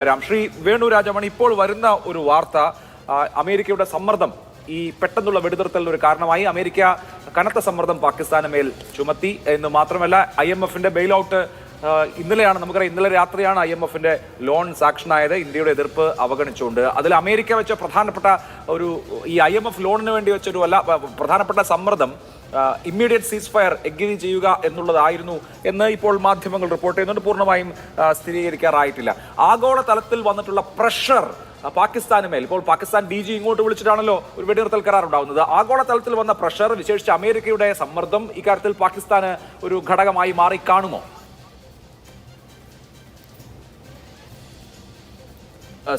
രാം ശ്രീ വേണു രാജമണി ഇപ്പോൾ വരുന്ന ഒരു വാർത്ത അമേരിക്കയുടെ സമ്മർദ്ദം ഈ പെട്ടെന്നുള്ള വെടിനിർത്തലിന് ഒരു കാരണമായി. അമേരിക്ക കനത്ത സമ്മർദ്ദം പാകിസ്ഥാന് മേൽ ചുമത്തി എന്ന് മാത്രമല്ല ഐ എം എഫിന്റെ ബെയിൽ ഔട്ട് ഇന്നലെയാണ് നമുക്കറിയാം ഇന്നലെ രാത്രിയാണ് ഐ എം എഫിന്റെ ലോൺ സാക്ഷനായത് ഇന്ത്യയുടെ എതിർപ്പ് അവഗണിച്ചുകൊണ്ട്. അതിൽ അമേരിക്ക വെച്ച പ്രധാനപ്പെട്ട ഒരു ഈ ഐ എം എഫ് ലോണിന് വേണ്ടി വെച്ചൊരു അല്ല പ്രധാനപ്പെട്ട സമ്മർദ്ദം ഇമ്മീഡിയറ്റ് സീസ് ഫയർ എഗ്രി ചെയ്യുക എന്നുള്ളതായിരുന്നു എന്ന് ഇപ്പോൾ മാധ്യമങ്ങൾ റിപ്പോർട്ട് ചെയ്യുന്നുണ്ട്. പൂർണമായും സ്ഥിരീകരിക്കാറായിട്ടില്ല. ആഗോള തലത്തിൽ വന്നിട്ടുള്ള പ്രഷർ പാകിസ്ഥാന് മേൽ. ഇപ്പോൾ പാകിസ്ഥാൻ ഡി ജി ഇങ്ങോട്ട് വിളിച്ചിട്ടാണല്ലോ ഒരു വെടിനിർത്തൽ കരാർ ഉണ്ടാകുന്നത് ആഗോള തലത്തിൽ വന്ന പ്രഷർ വിശേഷിച്ച് അമേരിക്കയുടെ സമ്മർദ്ദം ഇക്കാര്യത്തിൽ പാകിസ്ഥാന് ഒരു ഘടകമായി മാറി കാണുമോ?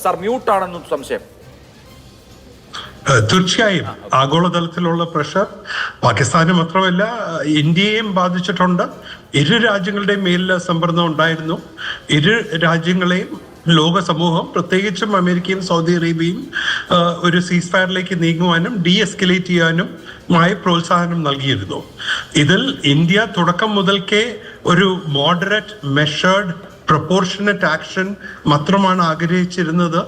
സാർ മ്യൂട്ടാണെന്നും സംശയം. തീർച്ചയായും. ആഗോളതലത്തിലുള്ള പ്രഷർ പാകിസ്ഥാന് മാത്രമല്ല ഇന്ത്യയെയും ബാധിച്ചിട്ടുണ്ട്. ഇരു രാജ്യങ്ങളുടെയും മേലിൽ സമ്മർദ്ദം ഉണ്ടായിരുന്നു. ഇരു രാജ്യങ്ങളെയും ലോക സമൂഹം പ്രത്യേകിച്ചും അമേരിക്കയും സൗദി അറേബ്യയും ഒരു സീസ് ഫയറിലേക്ക് നീങ്ങുവാനും ഡി എസ്കലേറ്റ് ചെയ്യാനും മായി പ്രോത്സാഹനം നൽകിയിരുന്നു. ഇതിൽ ഇന്ത്യ തുടക്കം മുതൽക്കേ ഒരു മോഡറേറ്റ് മെഷേർഡ് പ്രൊപ്പോർഷനറ്റ് ആക്ഷൻ മാത്രമാണ് ആഗ്രഹിച്ചിരുന്നത്.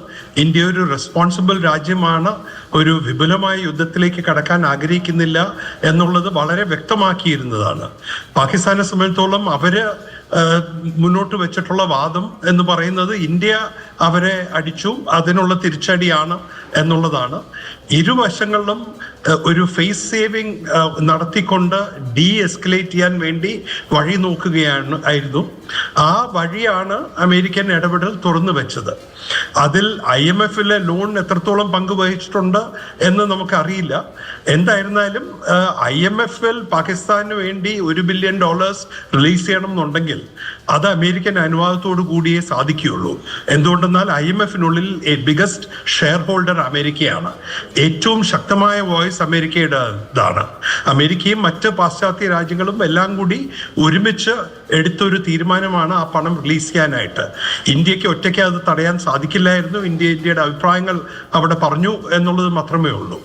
ഇന്ത്യ ഒരു റെസ്പോൺസിബിൾ രാജ്യമാണ്. ഒരു വിപുലമായ യുദ്ധത്തിലേക്ക് കടക്കാൻ ആഗ്രഹിക്കുന്നില്ല എന്നുള്ളത് വളരെ വ്യക്തമാക്കിയിരുന്നതാണ്. പാകിസ്ഥാനെ സംബന്ധിച്ചോളം അവർ മുന്നോട്ട് വെച്ചിട്ടുള്ള വാദം എന്ന് പറയുന്നത് ഇന്ത്യ അവരെ അടിച്ചു അതിനുള്ള തിരിച്ചടിയാണ് എന്നുള്ളതാണ്. ഇരുവശങ്ങളിലും ഒരു ഫേസ് സേവിങ് നടത്തിക്കൊണ്ട് ഡി എസ്കലേറ്റ് ചെയ്യാൻ വേണ്ടി വഴി നോക്കുകയാണ് ആയിരുന്നു. ആ വഴിയാണ് അമേരിക്കൻ ഇടപെടൽ തുറന്നു വെച്ചത്. അതിൽ ഐ എം എഫിലെ ലോൺ എത്രത്തോളം പങ്കുവഹിച്ചിട്ടുണ്ട് എന്ന് നമുക്കറിയില്ല. എന്തായിരുന്നാലും ഐ എം എഫിൽ പാകിസ്ഥാന് വേണ്ടി ഒരു ബില്യൺ ഡോളേഴ്സ് റിലീസ് ചെയ്യണം എന്നുണ്ടെങ്കിൽ അത് അമേരിക്കൻ അനുവാദത്തോടു കൂടിയേ സാധിക്കുകയുള്ളൂ. എന്തുകൊണ്ടെന്നാൽ ഐ എം എഫിനുള്ളിൽ ബിഗസ്റ്റ് ഷെയർ ഹോൾഡർ അമേരിക്കയാണ്. ഏറ്റവും ശക്തമായ വോയിസ് അമേരിക്കയുടെ ഇതാണ്. അമേരിക്കയും മറ്റ് പാശ്ചാത്യ രാജ്യങ്ങളും എല്ലാം കൂടി ഒരുമിച്ച് എടുത്തൊരു തീരുമാനമാണ് ആ പണം റിലീസ് ചെയ്യാനായിട്ട്. ഇന്ത്യയ്ക്ക് ഒറ്റയ്ക്ക് അത് തടയാൻ സാധിക്കില്ലായിരുന്നു. ഇന്ത്യ ഇന്ത്യയുടെ അഭിപ്രായങ്ങൾ അവിടെ പറഞ്ഞു എന്നുള്ളത് മാത്രമേ ഉള്ളൂ.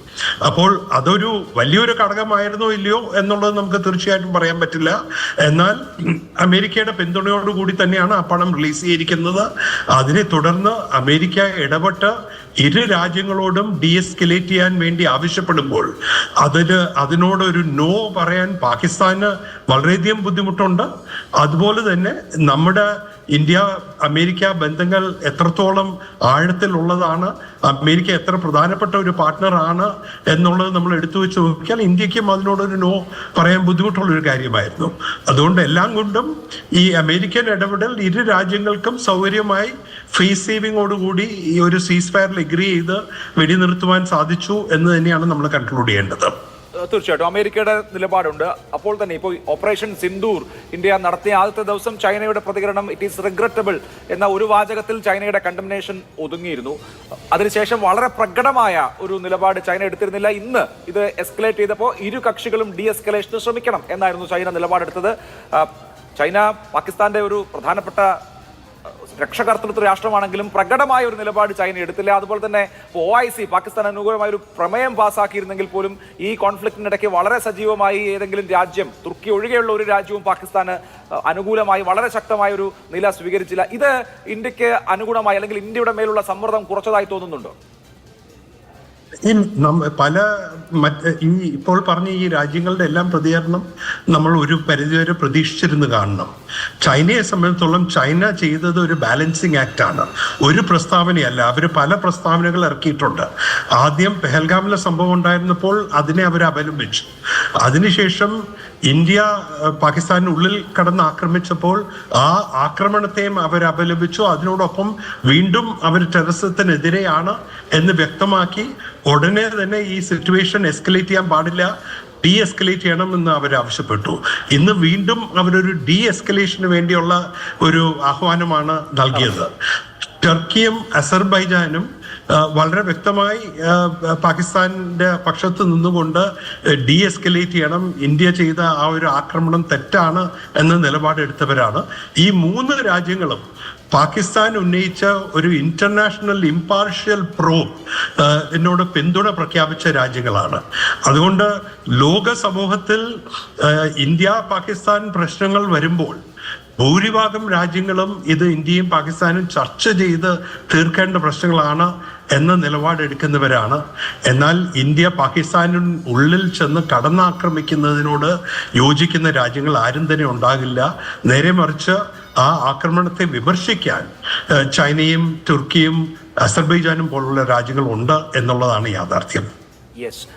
അപ്പോൾ അതൊരു വലിയൊരു ഘടകമായിരുന്നോ ഇല്ലയോ എന്നുള്ളത് നമുക്ക് തീർച്ചയായിട്ടും പറയാൻ പറ്റില്ല. എന്നാൽ അമേരിക്കയുടെ പിന്തുണയോടുകൂടി തന്നെയാണ് ആ പണം റിലീസ് ചെയ്തിരിക്കുന്നത്. അതിനെ തുടർന്ന് അമേരിക്ക ഇടപെട്ട് ഇരു രാജ്യങ്ങളോടും ഡി എസ്കലേറ്റ് ചെയ്യാൻ വേണ്ടി ആവശ്യപ്പെടുമ്പോൾ അതിന് അതിനോടൊരു നോ പറയാൻ പാകിസ്ഥാന് വളരെയധികം ബുദ്ധിമുട്ടുണ്ട്. അതുപോലെ തന്നെ നമ്മുടെ ഇന്ത്യ അമേരിക്ക ബന്ധങ്ങൾ എത്രത്തോളം ആഴത്തിലുള്ളതാണ് അമേരിക്ക എത്ര പ്രധാനപ്പെട്ട ഒരു പാർട്ട്ണറാണ് എന്നുള്ളത് നമ്മൾ എടുത്തു വെച്ച് നോക്കിയാൽ ഇന്ത്യക്കും അതിനോടൊരു നോ പറയാൻ ബുദ്ധിമുട്ടുള്ള ഒരു കാര്യമായിരുന്നു. അതുകൊണ്ട് എല്ലാം കൊണ്ടും ഈ അമേരിക്കൻ ഇടപെടൽ ഇരു രാജ്യങ്ങൾക്കും സൗകര്യമായി ഫേസ് സേവിങ്ങോടുകൂടി ഈ ഒരു സീസ് ഫയറിൽ എഗ്രി ചെയ്ത് വെടിനിർത്തുവാൻ സാധിച്ചു എന്ന് തന്നെയാണ് നമ്മൾ കൺക്ലൂഡ് ചെയ്യേണ്ടത്. തീർച്ചയായിട്ടും. അമേരിക്കയുടെ നിലപാടുണ്ട്. അപ്പോൾ തന്നെ ഇപ്പോൾ ഓപ്പറേഷൻ സിന്ദൂർ ഇന്ത്യ നടത്തിയ ആദ്യത്തെ ദിവസം ചൈനയുടെ പ്രതികരണം ഇറ്റ് ഈസ് റിഗ്രറ്റബിൾ എന്ന ഒരു വാചകത്തിൽ ചൈനയുടെ കണ്ടംനേഷൻ ഒതുങ്ങിയിരുന്നു. അതിനുശേഷം വളരെ പ്രകടമായ ഒരു നിലപാട് ചൈന എടുത്തിരുന്നില്ല. ഇന്ന് ഇത് എസ്കലേറ്റ് ചെയ്തപ്പോൾ ഇരു കക്ഷികളും ഡി എസ്കലേഷന് ശ്രമിക്കണം എന്നായിരുന്നു ചൈന നിലപാടെടുത്തത്. ചൈന പാകിസ്ഥാന്റെ ഒരു പ്രധാനപ്പെട്ട രക്ഷകർത്തൃത്വ രാഷ്ട്രമാണെങ്കിലും പ്രകടമായ ഒരു നിലപാട് ചൈന എടുത്തില്ല. അതുപോലെ തന്നെ ഒ ഐ സി പാകിസ്ഥാൻ അനുകൂലമായ ഒരു പ്രമേയം പാസ്സാക്കിയിരുന്നെങ്കിൽ പോലും ഈ കോൺഫ്ലിക്റ്റിനിടയ്ക്ക് വളരെ സജീവമായി ഏതെങ്കിലും രാജ്യം തുർക്കി ഒഴികെയുള്ള ഒരു രാജ്യവും പാകിസ്ഥാന് അനുകൂലമായി വളരെ ശക്തമായ ഒരു നില സ്വീകരിച്ചില്ല. ഇത് ഇന്ത്യയ്ക്ക് അനുകൂലമായി അല്ലെങ്കിൽ ഇന്ത്യയുടെ മേലുള്ള സമ്മർദ്ദം കുറച്ചതായി തോന്നുന്നുണ്ടോ? ഈ പല മറ്റ് ഈ ഇപ്പോൾ പറഞ്ഞ ഈ രാജ്യങ്ങളുടെ എല്ലാം പ്രതികരണം നമ്മൾ ഒരു പരിധിവരെ പ്രതീക്ഷിച്ചിരുന്ന് കാണണം. ചൈനയെ സംബന്ധിച്ചോളം ചൈന ചെയ്തത് ഒരു ബാലൻസിങ് ആക്ട് ആണ് ഒരു പ്രസ്താവനയല്ല അവർ പല പ്രസ്താവനകൾ ഇറക്കിയിട്ടുണ്ട്. ആദ്യം പെഹൽഗാമിലെ സംഭവം ഉണ്ടായിരുന്നപ്പോൾ അതിനെ അവർ അവലംബിച്ചു അതിനുശേഷം ഇന്ത്യ പാകിസ്ഥാനുള്ളിൽ കടന്ന് ആക്രമിച്ചപ്പോൾ ആ ആക്രമണത്തെയും അവർ അപലപിച്ചു. അതിനോടൊപ്പം വീണ്ടും അവർ ടെററിസത്തിനെതിരെയാണ് എന്ന് വ്യക്തമാക്കി. ഉടനെ തന്നെ ഈ സിറ്റുവേഷൻ എസ്കലേറ്റ് ചെയ്യാൻ പാടില്ല. ഡി എസ്കലേറ്റ് ചെയ്യണം എന്ന് അവർ ആവശ്യപ്പെട്ടു. ഇന്ന് വീണ്ടും അവരൊരു ഡി എസ്കലേഷന് വേണ്ടിയുള്ള ഒരു ആഹ്വാനമാണ് നൽകിയത്. ടർക്കിയും അസർബൈജാനും വളരെ വ്യക്തമായി പാകിസ്ഥാന്റെ പക്ഷത്ത് നിന്നുകൊണ്ട് ഡി എസ്കലേറ്റ് ചെയ്യണം. ഇന്ത്യ ചെയ്ത ആ ഒരു ആക്രമണം തെറ്റാണ് എന്ന നിലപാടെടുത്തവരാണ്. ഈ മൂന്ന് രാജ്യങ്ങളും പാകിസ്ഥാൻ ഉന്നയിച്ച ഒരു ഇന്റർനാഷണൽ ഇമ്പാർഷ്യൽ പ്രോ എന്നോട് പിന്തുണ പ്രഖ്യാപിച്ച രാജ്യങ്ങളാണ്. അതുകൊണ്ട് ലോക സമൂഹത്തിൽ ഇന്ത്യ പാകിസ്ഥാൻ പ്രശ്നങ്ങൾ വരുമ്പോൾ ഭൂരിഭാഗം രാജ്യങ്ങളും ഇത് ഇന്ത്യയും പാകിസ്ഥാനും ചർച്ച ചെയ്ത് തീർക്കേണ്ട പ്രശ്നങ്ങളാണ് എന്ന നിലപാടെടുക്കുന്നവരാണ്. എന്നാൽ ഇന്ത്യ പാകിസ്ഥാനും ഉള്ളിൽ ചെന്ന് കടന്നാക്രമിക്കുന്നതിനോട് യോജിക്കുന്ന രാജ്യങ്ങൾ ആരും തന്നെ ഉണ്ടാകില്ല. നേരെ മറിച്ച് ആ ആക്രമണത്തെ വിമർശിക്കാൻ ചൈനയും തുർക്കിയും അസർബൈജാനും പോലുള്ള രാജ്യങ്ങളുണ്ട് എന്നുള്ളതാണ് യാഥാർത്ഥ്യം. യെസ്